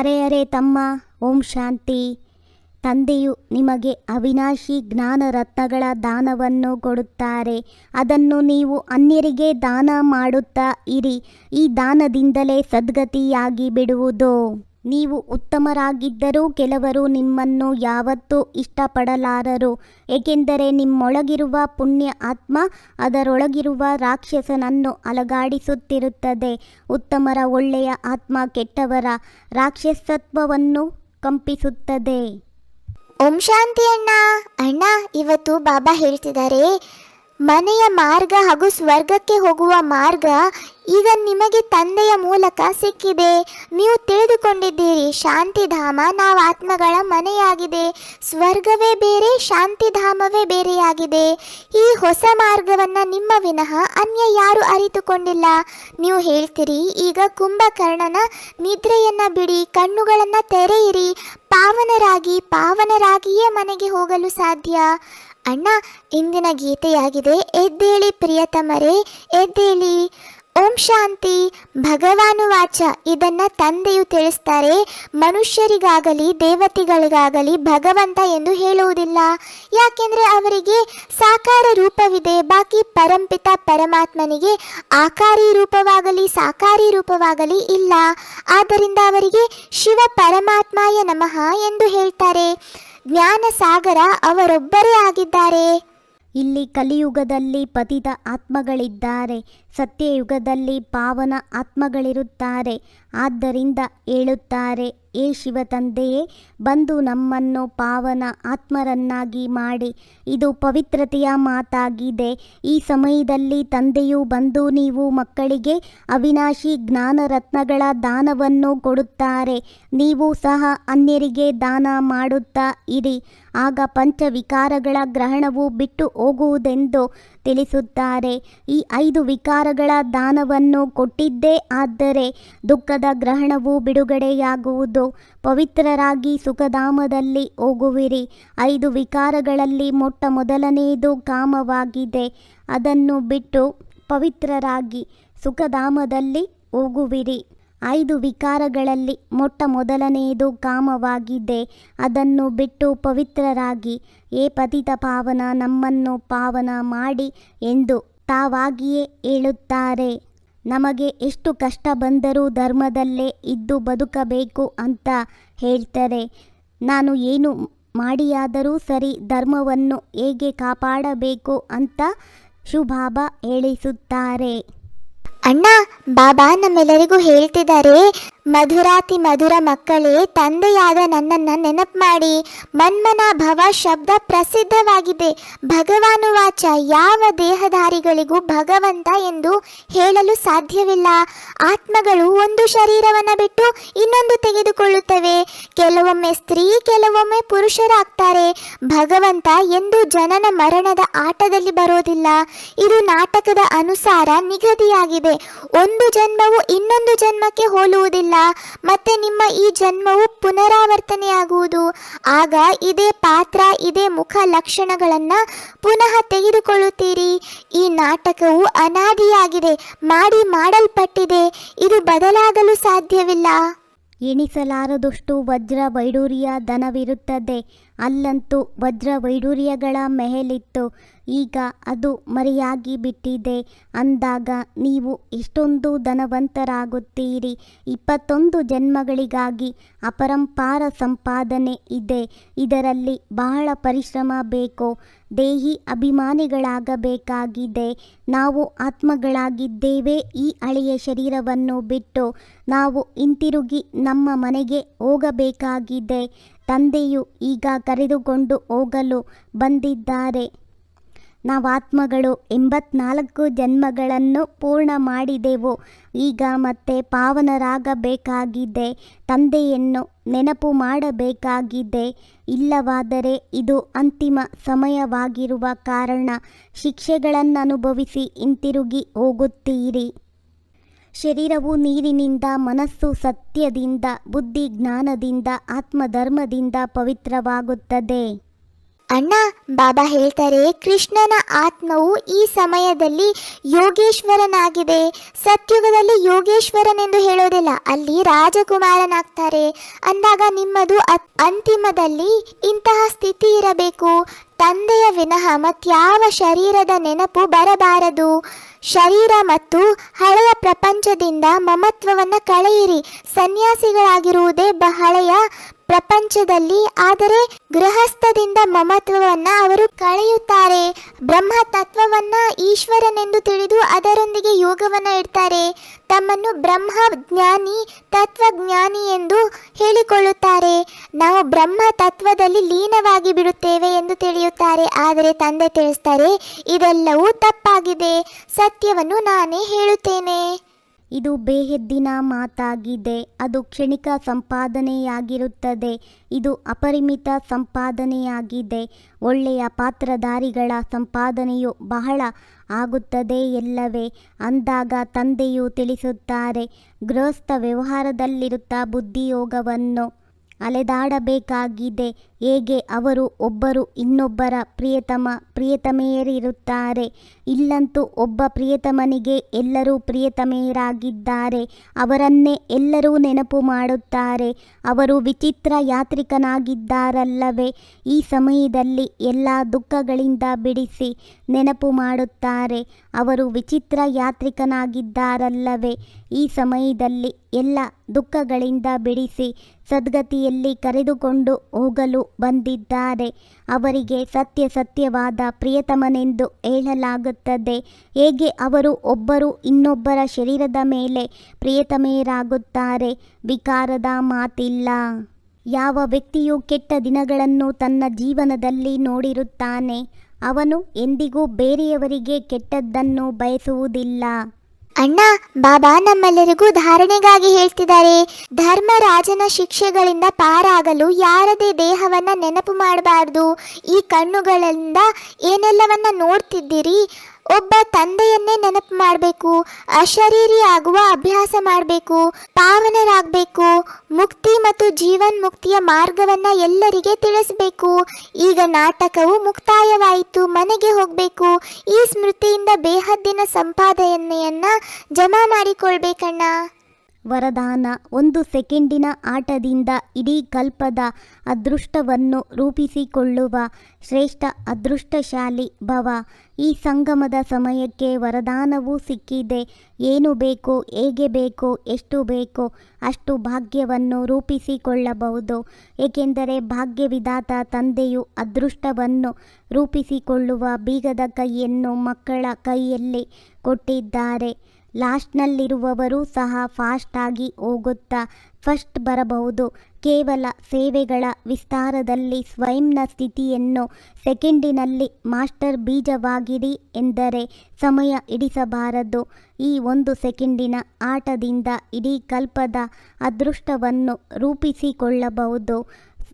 ಅರೆ ಅರೆ ತಮ್ಮ, ಓಂ ಶಾಂತಿ. ತಂದೆಯು ನಿಮಗೆ ಅವಿನಾಶಿ ಜ್ಞಾನ ರತ್ನಗಳ ದಾನವನ್ನು ಕೊಡುತ್ತಾರೆ. ಅದನ್ನು ನೀವು ಅನ್ಯರಿಗೆ ದಾನ ಮಾಡುತ್ತಾ ಇರಿ. ಈ ದಾನದಿಂದಲೇ ಸದ್ಗತಿಯಾಗಿ ಬಿಡುವುದು. ನೀವು ಉತ್ತಮರಾಗಿದ್ದರೂ ಕೆಲವರು ನಿಮ್ಮನ್ನು ಯಾವತ್ತೂ ಇಷ್ಟಪಡಲಾರರು. ಏಕೆಂದರೆ ನಿಮ್ಮೊಳಗಿರುವ ಪುಣ್ಯ ಆತ್ಮ ಅದರೊಳಗಿರುವ ರಾಕ್ಷಸನನ್ನು ಅಲಗಾಡಿಸುತ್ತಿರುತ್ತದೆ. ಉತ್ತಮರ ಒಳ್ಳೆಯ ಆತ್ಮ ಕೆಟ್ಟವರ ರಾಕ್ಷಸತ್ವವನ್ನು ಕಂಪಿಸುತ್ತದೆ. ಓಂ ಶಾಂತಿ ಅಣ್ಣ. ಅಣ್ಣ, ಇವತ್ತು ಬಾಬಾ ಹೇಳ್ತಿದ್ದಾರೆ ಮನೆಯ ಮಾರ್ಗ ಹಾಗೂ ಸ್ವರ್ಗಕ್ಕೆ ಹೋಗುವ ಮಾರ್ಗ ಈಗ ನಿಮಗೆ ತಂದೆಯ ಮೂಲಕ ಸಿಕ್ಕಿದೆ. ನೀವು ತಿಳಿದುಕೊಂಡಿದ್ದೀರಿ, ಶಾಂತಿಧಾಮ ನಾವು ಆತ್ಮಗಳ ಮನೆಯಾಗಿದೆ. ಸ್ವರ್ಗವೇ ಬೇರೆ, ಶಾಂತಿಧಾಮವೇ ಬೇರೆಯಾಗಿದೆ. ಈ ಹೊಸ ಮಾರ್ಗವನ್ನು ನಿಮ್ಮ ವಿನಃ ಅನ್ಯ ಯಾರು ಅರಿತುಕೊಂಡಿಲ್ಲ. ನೀವು ಹೇಳ್ತೀರಿ, ಈಗ ಕುಂಭಕರ್ಣನ ನಿದ್ರೆಯನ್ನು ಬಿಡಿ, ಕಣ್ಣುಗಳನ್ನು ತೆರೆಯಿರಿ. ಪಾವನರಾಗಿ ಪಾವನರಾಗಿಯೇ ಮನೆಗೆ ಹೋಗಲು ಸಾಧ್ಯ. ಅಣ್ಣ, ಇಂದಿನ ಗೀತೆಯಾಗಿದೆ, ಎದ್ದೇಳಿ ಪ್ರಿಯತಮರೇ, ಎದ್ದೇಳಿ. ಓಂ ಶಾಂತಿ. ಭಗವಾನು ವಾಚ. ಇದನ್ನು ತಂದೆಯು ತಿಳಿಸ್ತಾರೆ, ಮನುಷ್ಯರಿಗಾಗಲಿ, ದೇವತೆಗಳಿಗಾಗಲಿ ಭಗವಂತ ಎಂದು ಹೇಳುವುದಿಲ್ಲ. ಯಾಕೆಂದರೆ ಅವರಿಗೆ ಸಾಕಾರ ರೂಪವಿದೆ, ಬಾಕಿ ಪರಂಪಿತ ಪರಮಾತ್ಮನಿಗೆ ಆಕಾರಿ ರೂಪವಾಗಲಿ, ಸಾಕಾರಿ ರೂಪವಾಗಲಿ ಇಲ್ಲ. ಆದ್ದರಿಂದ ಅವರಿಗೆ ಶಿವ ಪರಮಾತ್ಮಾಯ ನಮಃ ಎಂದು ಹೇಳ್ತಾರೆ. ಜ್ಞಾನ ಸಾಗರ ಅವರೊಬ್ಬರೇ ಆಗಿದ್ದಾರೆ. ಇಲ್ಲಿ ಕಲಿಯುಗದಲ್ಲಿ ಪತಿತ ಆತ್ಮಗಳಿದ್ದಾರೆ. ಸತ್ಯಯುಗದಲ್ಲಿ ಪಾವನ ಆತ್ಮಗಳಿರುತ್ತಾರೆ. ಆದ್ದರಿಂದ ಹೇಳುತ್ತಾರೆ ಏ ಶಿವ ತಂದೆಯೇ ಬಂದು ನಮ್ಮನ್ನು ಪಾವನ ಆತ್ಮರನ್ನಾಗಿ ಮಾಡಿ. ಇದು ಪವಿತ್ರತೆಯ ಮಾತಾಗಿದೆ. ಈ ಸಮಯದಲ್ಲಿ ತಂದೆಯು ಬಂದು ನೀವು ಮಕ್ಕಳಿಗೆ ಅವಿನಾಶಿ ಜ್ಞಾನ ರತ್ನಗಳ ದಾನವನ್ನು ಕೊಡುತ್ತಾರೆ. ನೀವು ಸಹ ಅನ್ಯರಿಗೆ ದಾನ ಮಾಡುತ್ತಾ ಇರಿ. ಆಗ ಪಂಚವಿಕಾರಗಳ ಗ್ರಹಣವು ಬಿಟ್ಟು ಹೋಗುವುದೆಂದು ತಿಳಿಸುತ್ತಾರೆ. ಈ ಐದು ವಿಕಾರಗಳ ದಾನವನ್ನು ಕೊಟ್ಟಿದ್ದೇ ಆದರೆ ದುಃಖದ ಗ್ರಹಣವು ಬಿಡುಗಡೆಯಾಗುವುದು. ಪವಿತ್ರರಾಗಿ ಸುಖಧಾಮದಲ್ಲಿ ಹೋಗುವಿರಿ. ಐದು ವಿಕಾರಗಳಲ್ಲಿ ಮೊಟ್ಟ ಮೊದಲನೆಯದು ಕಾಮವಾಗಿದೆ. ಅದನ್ನು ಬಿಟ್ಟು ಪವಿತ್ರರಾಗಿ ಸುಖಧಾಮದಲ್ಲಿ ಹೋಗುವಿರಿ. ಐದು ವಿಕಾರಗಳಲ್ಲಿ ಮೊಟ್ಟ ಮೊದಲನೆಯದು ಕಾಮವಾಗಿದೆ. ಅದನ್ನು ಬಿಟ್ಟು ಪವಿತ್ರರಾಗಿ, ಏ ಪತಿತ ಪಾವನ, ನಮ್ಮನ್ನು ಪಾವನ ಮಾಡಿ ಎಂದು ತಾವಾಗಿಯೇ ಹೇಳುತ್ತಾರೆ. ನಮಗೆ ಎಷ್ಟು ಕಷ್ಟ ಬಂದರೂ ಧರ್ಮದಲ್ಲೇ ಇದ್ದು ಬದುಕಬೇಕು ಅಂತ ಹೇಳ್ತಾರೆ. ನಾನು ಏನು ಮಾಡಿಯಾದರೂ ಸರಿ ಧರ್ಮವನ್ನು ಹೇಗೆ ಕಾಪಾಡಬೇಕು ಅಂತ ಶುಭಾಬಾ ಹೇಳಿಸುತ್ತಾರೆ. ಅಣ್ಣ ಬಾಬಾ ನಮ್ಮೆಲ್ಲರಿಗೂ ಹೇಳ್ತಿದ್ದಾರೆ. ಮಧುರಾತಿ ಮಧುರ ಮಕ್ಕಳೇ, ತಂದೆಯಾದ ನನ್ನನ್ನು ನೆನಪು ಮಾಡಿ. ಮನ್ಮನ ಭವ ಶಬ್ದ ಪ್ರಸಿದ್ಧವಾಗಿದೆ. ಭಗವಾನುವಾಚ ಯಾವ ದೇಹಧಾರಿಗಳಿಗೂ ಭಗವಂತ ಎಂದು ಹೇಳಲು ಸಾಧ್ಯವಿಲ್ಲ. ಆತ್ಮಗಳು ಒಂದು ಶರೀರವನ್ನು ಬಿಟ್ಟು ಇನ್ನೊಂದು ತೆಗೆದುಕೊಳ್ಳುತ್ತವೆ. ಕೆಲವೊಮ್ಮೆ ಸ್ತ್ರೀ, ಕೆಲವೊಮ್ಮೆ ಪುರುಷರಾಗ್ತಾರೆ. ಭಗವಂತ ಎಂದು ಜನನ ಮರಣದ ಆಟದಲ್ಲಿ ಬರೋದಿಲ್ಲ. ಇದು ನಾಟಕದ ಅನುಸಾರ ನಿಗದಿಯಾಗಿದೆ. ಒಂದು ಜನ್ಮವು ಇನ್ನೊಂದು ಜನ್ಮಕ್ಕೆ ಹೋಲುವುದಿಲ್ಲ. ಮತ್ತೆ ನಿಮ್ಮ ಈ ಜನ್ಮವು ಪುನರಾವರ್ತನೆಯಾಗುವುದು. ಆಗ ಇದೇ ಪಾತ್ರ, ಇದೇ ಮುಖ ಲಕ್ಷಣಗಳನ್ನು ಪುನಃ ತೆಗೆದುಕೊಳ್ಳುತ್ತೀರಿ. ಈ ನಾಟಕವು ಅನಾದಿಯಾಗಿದೆ, ಮಾಡಿ ಮಾಡಲ್ಪಟ್ಟಿದೆ, ಇದು ಬದಲಾಗಲು ಸಾಧ್ಯವಿಲ್ಲ. ಎಣಿಸಲಾರದಷ್ಟು ವಜ್ರ ಬೈಡೂರಿಯ ಧನವಿರುತ್ತದೆ. ಅಲ್ಲಂತೂ ವಜ್ರ ವೈಡೂರ್ಯಗಳ ಮೆಹಲಿತ್ತು ಈಗ ಅದು ಮರೆಯಾಗಿ ಬಿಟ್ಟಿದೆ. ಅಂದಾಗ ನೀವು ಎಷ್ಟೊಂದು ಧನವಂತರಾಗುತ್ತೀರಿ. ಇಪ್ಪತ್ತೊಂದು ಜನ್ಮಗಳಿಗಾಗಿ ಅಪರಂಪಾರ ಸಂಪಾದನೆ ಇದೆ. ಇದರಲ್ಲಿ ಬಹಳ ಪರಿಶ್ರಮ ಬೇಕು. ದೇಹಿ ಅಭಿಮಾನಿಗಳಾಗಬೇಕಾಗಿದೆ. ನಾವು ಆತ್ಮಗಳಾಗಿದ್ದೇವೆ ಈ ಹಳೆಯ ಶರೀರವನ್ನು ಬಿಟ್ಟು. ನಾವು ಹಿಂತಿರುಗಿ ನಮ್ಮ ಮನೆಗೆ ಹೋಗಬೇಕಾಗಿದೆ. ತಂದೆಯು ಈಗ ಕರೆದುಕೊಂಡು ಹೋಗಲು ಬಂದಿದ್ದಾರೆ. ನಾವಾತ್ಮಗಳು ಎಂಬತ್ನಾಲ್ಕು ಜನ್ಮಗಳನ್ನು ಪೂರ್ಣ ಮಾಡಿದೆವು. ಈಗ ಮತ್ತೆ ಪಾವನರಾಗಬೇಕಾಗಿದೆ. ತಂದೆಯನ್ನು ನೆನಪು ಮಾಡಬೇಕಾಗಿದೆ. ಇಲ್ಲವಾದರೆ ಇದು ಅಂತಿಮ ಸಮಯವಾಗಿರುವ ಕಾರಣ. ಶಿಕ್ಷೆಗಳನ್ನು ಅನುಭವಿಸಿ ಹಿಂತಿರುಗಿ ಹೋಗುತ್ತೀರಿ. ಶರೀರವು ನೀರಿನಿಂದ, ಮನಸ್ಸು ಸತ್ಯದಿಂದ, ಬುದ್ಧಿ ಜ್ಞಾನದಿಂದ, ಆತ್ಮಧರ್ಮದಿಂದ ಪವಿತ್ರವಾಗುತ್ತದೆ. ಅಣ್ಣ, ಬಾಬಾ ಹೇಳ್ತಾರೆ, ಕೃಷ್ಣನ ಆತ್ಮವು ಈ ಸಮಯದಲ್ಲಿ ಯೋಗೇಶ್ವರನಾಗಿದೆ. ಸತ್ಯುಗದಲ್ಲಿ ಯೋಗೇಶ್ವರನೆಂದು ಹೇಳೋದಿಲ್ಲ, ಅಲ್ಲಿ ರಾಜಕುಮಾರನಾಗ್ತಾರೆ. ಅಂದಾಗ ನಿಮ್ಮದು ಅತ್- ಅಂತಿಮದಲ್ಲಿ ಇಂತಹ ಸ್ಥಿತಿ ಇರಬೇಕು. ತಂದೆಯ ವಿನಃ ಮತ್ಯಾವ ಶರೀರದ ನೆನಪು ಬರಬಾರದು. ಶರೀರ ಮತ್ತು ಹಳೆಯ ಪ್ರಪಂಚದಿಂದ ಮಮತ್ವವನ್ನು ಕಳೆಯಿರಿ. ಸನ್ಯಾಸಿಗಳಾಗಿರುವುದೇ ಬಹಳೆಯ ಪ್ರಪಂಚದಲ್ಲಿ, ಆದರೆ ಗೃಹಸ್ಥದಿಂದ ಮಮತ್ವವನ್ನ ಅವರು ಕಳೆಯುತ್ತಾರೆ. ಬ್ರಹ್ಮ ತತ್ವವನ್ನ ಈಶ್ವರನೆಂದು ತಿಳಿದು ಅದರೊಂದಿಗೆ ಯೋಗವನ್ನ ಇಡ್ತಾರೆ. ತಮ್ಮನ್ನು ಬ್ರಹ್ಮ ಜ್ಞಾನಿ ತತ್ವಜ್ಞಾನಿ ಎಂದು ಹೇಳಿಕೊಳ್ಳುತ್ತಾರೆ. ನಾವು ಬ್ರಹ್ಮ ತತ್ವದಲ್ಲಿ ಲೀನವಾಗಿ ಬಿಡುತ್ತೇವೆ ಎಂದು ತಿಳಿಯುತ್ತಾರೆ. ಆದರೆ ತಂದೆ ತಿಳಿಸ್ತಾರೆ, ಇದೆಲ್ಲವೂ ತಪ್ಪಾಗಿದೆ. ಸತ್ಯವನ್ನು ನಾನೇ ಹೇಳುತ್ತೇನೆ. ಇದು ಬೇಹೆದ್ದಿನ ಮಾತಾಗಿದೆ. ಅದು ಕ್ಷಣಿಕ ಸಂಪಾದನೆಯಾಗಿರುತ್ತದೆ. ಇದು ಅಪರಿಮಿತ ಸಂಪಾದನೆಯಾಗಿದೆ. ಒಳ್ಳೆಯ ಪಾತ್ರಧಾರಿಗಳ ಸಂಪಾದನೆಯು ಬಹಳ ಆಗುತ್ತದೆ ಎಲ್ಲವೇ ಅಂದಾಗ ತಂದೆಯು ತಿಳಿಸುತ್ತಾರೆ. ಗೃಹಸ್ಥ ವ್ಯವಹಾರದಲ್ಲಿರುತ್ತಾ ಬುದ್ಧಿಯೋಗವನ್ನು ಅಲೆದಾಡಬೇಕಾಗಿದೆ. ಹೇಗೆ ಅವರು ಒಬ್ಬರು ಇನ್ನೊಬ್ಬರ ಪ್ರಿಯತಮ, ಪ್ರಿಯತಮೆಯರಿರುತ್ತಾರೆ. ಇಲ್ಲಂತೂ ಒಬ್ಬ ಪ್ರಿಯತಮನಿಗೆ ಎಲ್ಲರೂ ಪ್ರಿಯತಮೆಯರಾಗಿದ್ದಾರೆ. ಅವರನ್ನೇ ಎಲ್ಲರೂ ನೆನಪು ಮಾಡುತ್ತಾರೆ. ಅವರು ವಿಚಿತ್ರ ಯಾತ್ರಿಕನಾಗಿದ್ದಾರಲ್ಲವೇ? ಈ ಸಮಯದಲ್ಲಿ ಎಲ್ಲ ದುಃಖಗಳಿಂದ ಬಿಡಿಸಿ ನೆನಪು ಮಾಡುತ್ತಾರೆ. ಅವರು ವಿಚಿತ್ರ ಯಾತ್ರಿಕನಾಗಿದ್ದಾರಲ್ಲವೇ? ಈ ಸಮಯದಲ್ಲಿ ಎಲ್ಲ ದುಃಖಗಳಿಂದ ಬಿಡಿಸಿ ಸದ್ಗತಿಯಲ್ಲಿ ಕರೆದುಕೊಂಡು ಹೋಗಲು ಬಂದಿದ್ದಾರೆ. ಅವರಿಗೆ ಸತ್ಯ ಸತ್ಯವಾದ ಪ್ರಿಯತಮನೆಂದು ಹೇಳಲಾಗುತ್ತದೆ. ಹೇಗೆ ಅವರು ಒಬ್ಬರು ಇನ್ನೊಬ್ಬರ ಶರೀರದ ಮೇಲೆ ಪ್ರಿಯತಮೆಯರಾಗುತ್ತಾರೆ? ವಿಕಾರದ ಮಾತಿಲ್ಲ. ಯಾವ ವ್ಯಕ್ತಿಯು ಕೆಟ್ಟ ದಿನಗಳನ್ನು ತನ್ನ ಜೀವನದಲ್ಲಿ ನೋಡಿರುತ್ತಾನೆ, ಅವನು ಎಂದಿಗೂ ಬೇರೆಯವರಿಗೆ ಕೆಟ್ಟದ್ದನ್ನು ಬಯಸುವುದಿಲ್ಲ. ಅಣ್ಣ, ಬಾಬಾ ನಮ್ಮೆಲ್ಲರಿಗೂ ಧಾರಣೆಗಾಗಿ ಹೇಳ್ತಿದ್ದಾರೆ. ಧರ್ಮರಾಜನ ಶಿಕ್ಷೆಗಳಿಂದ ಪಾರಾಗಲು ಯಾರದೇ ದೇಹವನ್ನ ನೆನಪು ಮಾಡಬಾರ್ದು. ಈ ಕಣ್ಣುಗಳಿಂದ ಏನೆಲ್ಲವನ್ನ ನೋಡ್ತಿದ್ದೀರಿ? ಒಬ್ಬ ತಂದೆಯನ್ನೇ ನೆನಪು ಮಾಡಬೇಕು, ಅಶರೀರಿ ಆಗುವ ಅಭ್ಯಾಸ ಮಾಡಬೇಕು, ಪಾವನರಾಗಬೇಕು, ಮುಕ್ತಿ ಮತ್ತು ಜೀವನ್ ಮುಕ್ತಿಯ ಮಾರ್ಗವನ್ನ ಎಲ್ಲರಿಗೆ ತಿಳಿಸಬೇಕು. ಈಗ ನಾಟಕವು ಮುಕ್ತಾಯವಾಯಿತು, ಮನೆಗೆ ಹೋಗಬೇಕು. ಈ ಸ್ಮೃತಿಯಿಂದ ಬೇಹದ್ದಿನ ಸಂಪಾದನೆಯನ್ನ ಜಮಾ ಮಾಡಿಕೊಳ್ಬೇಕಣ್ಣ. ವರದಾನ ಒಂದು ಸೆಕೆಂಡಿನ ಆಟದಿಂದ ಇಡೀ ಕಲ್ಪದ ಅದೃಷ್ಟವನ್ನು ರೂಪಿಸಿಕೊಳ್ಳುವ ಶ್ರೇಷ್ಠ ಅದೃಷ್ಟಶಾಲಿ ಭವ. ಈ ಸಂಗಮದ ಸಮಯಕ್ಕೆ ವರದಾನವೂ ಸಿಕ್ಕಿದೆ. ಏನು ಬೇಕು, ಹೇಗೆ ಬೇಕು, ಎಷ್ಟು ಬೇಕೋ, ಅಷ್ಟು ಭಾಗ್ಯವನ್ನು ರೂಪಿಸಿಕೊಳ್ಳಬಹುದು. ಏಕೆಂದರೆ ಭಾಗ್ಯವಿದಾತ ತಂದೆಯು ಅದೃಷ್ಟವನ್ನು ರೂಪಿಸಿಕೊಳ್ಳುವ ಬೀಗದ ಕೈಯನ್ನು ಮಕ್ಕಳ ಕೈಯಲ್ಲಿ ಕೊಟ್ಟಿದ್ದಾರೆ. ಲಾಸ್ಟ್ನಲ್ಲಿರುವವರು ಸಹ ಫಾಸ್ಟಾಗಿ ಹೋಗುತ್ತಾ ಫಸ್ಟ್ ಬರಬಹುದು. ಕೇವಲ ಸೇವೆಗಳ ವಿಸ್ತಾರದಲ್ಲಿ ಸ್ವಯಂನ ಸ್ಥಿತಿಯನ್ನು ಸೆಕೆಂಡಿನಲ್ಲಿ ಮಾಸ್ಟರ್ ಬೀಜವಾಗಿರಿ ಎಂದರೆ ಸಮಯ ಇಡಿಸಬಾರದು ಈ ಒಂದು ಸೆಕೆಂಡಿನ ಆಟದಿಂದ ಇಡೀ ಕಲ್ಪದ ಅದೃಷ್ಟವನ್ನು ರೂಪಿಸಿಕೊಳ್ಳಬಹುದು.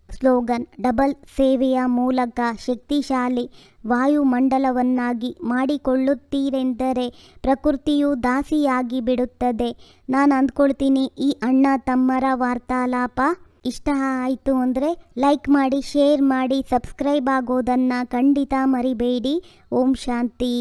ಸ್ಲೋಗನ್, ಡಬಲ್ ಸೇವೆಯ ಮೂಲಕ ಶಕ್ತಿಶಾಲಿ ವಾಯುಮಂಡಲವನ್ನಾಗಿ ಮಾಡಿಕೊಳ್ಳುತ್ತೀರೆಂದರೆ ಪ್ರಕೃತಿಯು ದಾಸಿಯಾಗಿ ಬಿಡುತ್ತದೆ. ನಾನು ಅಂದ್ಕೊಳ್ತೀನಿ, ಈ ಅಣ್ಣ ತಮ್ಮರ ವಾರ್ತಾಲಾಪ ಇಷ್ಟ ಆಯಿತು ಅಂದರೆ ಲೈಕ್ ಮಾಡಿ, ಶೇರ್ ಮಾಡಿ, ಸಬ್ಸ್ಕ್ರೈಬ್ ಆಗೋದನ್ನು ಖಂಡಿತ ಮರಿಬೇಡಿ. ಓಂ ಶಾಂತಿ.